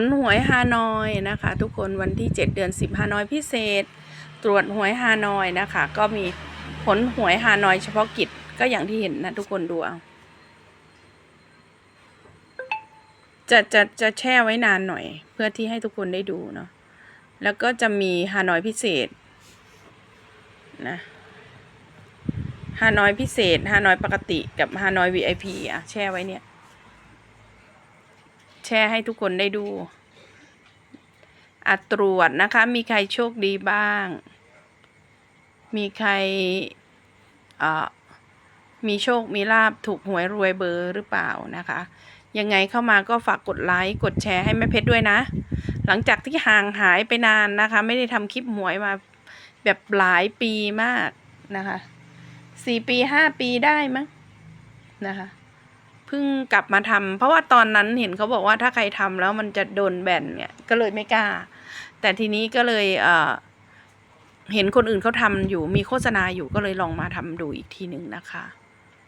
ลหวยฮานอยนะคะ ทุกคนวันที่ 7 เดือน 10ฮานอยพิเศษ ตรวจหวยฮานอยนะคะ ก็มีผลหวยฮานอยเฉพาะกิจก็อย่างที่เห็นนะทุกคนดูเอาจะจะจะแช่ไว้นานหน่อย เพื่อที่ให้ทุกคนได้ดูเนาะแล้วก็จะมีฮานอยพิเศษนะฮานอยพิเศษฮานอยปกติกับฮานอย VIP อะแช่ไว้เนี่ย แชร์ให้ทุกคนได้ดูอัตรวจนะคะ มีใครโชคดีบ้าง มีใครเอ่อมีโชค มีลาบถูกหวยรวยเบอร์หรือเปล่านะคะ ยังไงเข้ามาก็ฝากกดไลค์ กดแชร์ให้แม่เพชรด้วยนะ หลังจากที่ห่างหายไปนานนะคะ ไม่ได้ทำคลิปหวยมาแบบหลายปีมากนะคะสี่ปีห้าปีได้มั้งนะคะ พิ่งกลับมาทำเพราะว่าตอนนั้นเห็นเขาบอกว่าถ้าใครทำแล้วมันจะโดนแบนเนี่ยก็เลยไม่กล้า แต่ทีนี้ก็เลยเอ่อเห็นคนอื่นเขาทำอยู่มีโฆษณาอยู่ก็เลยลองมาทำดูอีกทีหนึ่งนะคะ